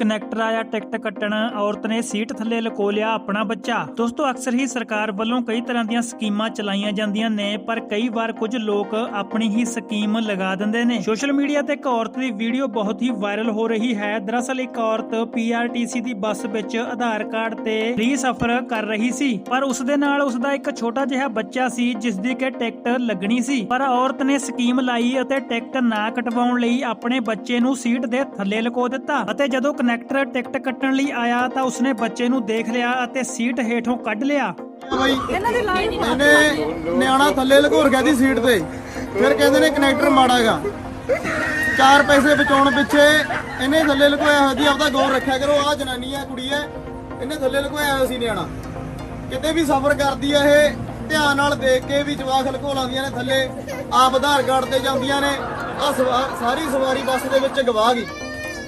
Connector ਆਇਆ, ticket ਕੱਟਣ, ਔਰਤ ਨੇ ਸੀਟ ਥੱਲੇ ਲਕੋ ਲਿਆ ਆਪਣਾ ਬੱਚਾ। ਦੋਸਤੋ, ਅਕਸਰ ਹੀ ਸਰਕਾਰ ਵੱਲੋਂ ਕਈ ਤਰ੍ਹਾਂ ਦੀਆਂ ਸਕੀਮਾਂ ਚਲਾਈਆਂ ਜਾਂਦੀਆਂ ਨੇ, ਪਰ ਕਈ ਵਾਰ ਕੁਝ ਲੋਕ ਆਪਣੀ ਹੀ ਸਕੀਮ ਲਗਾ ਦਿੰਦੇ ਨੇ। ਸੋਸ਼ਲ ਮੀਡੀਆ ਤੇ ਇੱਕ ਔਰਤ ਦੀ ਵੀਡੀਓ ਬਹੁਤ ਹੀ ਵਾਇਰਲ ਹੋ ਰਹੀ ਹੈ। ਦਰਅਸਲ, ਇੱਕ ਔਰਤ ਪੀਆਰਟੀਸੀ ਦੀ ਬੱਸ ਵਿੱਚ ਆਧਾਰ ਕਾਰਡ ਤੇ ਫ੍ਰੀ ਸਫ਼ਰ ਕਰ ਰਹੀ ਸੀ, ਪਰ ਉਸ ਦੇ ਨਾਲ ਉਸ ਦਾ ਇੱਕ ਛੋਟਾ ਜਿਹਾ ਬੱਚਾ ਸੀ, ਜਿਸ ਦੀ ਕਿ ਟਿਕਟ ਲੱਗਣੀ ਸੀ। ਪਰ ਔਰਤ ਨੇ ਸਕੀਮ ਲਾਈ ਅਤੇ ਟਿਕਟ ਨਾ ਕਟਵਾਉਣ ਲਈ ਆਪਣੇ ਬੱਚੇ ਨੂੰ ਸੀਟ ਦੇ ਥੱਲੇ ਲਕੋ ਦਿੱਤਾ ਅਤੇ ਜਦੋਂ ਕਨੈਕਟਰ ਟਿਕਟ ਕੱਟਣ ਲਈ ਆਇਆ ਤਾਂ ਉਸਨੇ ਬੱਚੇ ਨੂੰ ਦੇਖ ਲਿਆ ਅਤੇ ਸੀਟ ਹੇਠੋਂ ਕੱਢ ਲਿਆ। ਬਈ ਇਹਨੇ ਨਿਆਣਾ ਥੱਲੇ ਲਘੋਰ ਗਿਆ ਦੀ ਸੀਟ ਤੇ। ਫਿਰ ਕਹਿੰਦੇ ਨੇ ਕਨੈਕਟਰ ਮਾੜਾਗਾ ਚਾਰ ਪੈਸੇ ਬਚਾਉਣ ਪਿੱਛੇ ਇਹਨੇ ਥੱਲੇ ਲਗਵਾਇਆ ਹੋਇਆ ਸੀ ਆਪਦਾ ਗੌਰ ਰੱਖਿਆ ਕਰੋ ਆਹ ਜਨਾਨੀ ਆ ਕੁੜੀ ਐ ਇਹਨੇ ਥੱਲੇ ਲਗਵਾਇਆ ਹੋਇਆ ਸੀ ਨਿਆਣਾ। ਕਿਤੇ ਵੀ ਸਫ਼ਰ ਕਰਦੀ ਆ ਇਹ ਧਿਆਨ ਨਾਲ ਦੇਖ ਕੇ ਵੀ ਜਵਾਕ ਲਕੋ ਲਾਉਂਦੀਆਂ ਨੇ ਥੱਲੇ। ਆਪ ਆਧਾਰ ਕਾਰਡ ਤੇ ਜਾਂਦੀਆਂ ਨੇ। ਆ ਸਾਰੀ ਸਵਾਰੀ ਬੱਸ ਦੇ ਵਿੱਚ ਗਵਾ ਗਈ।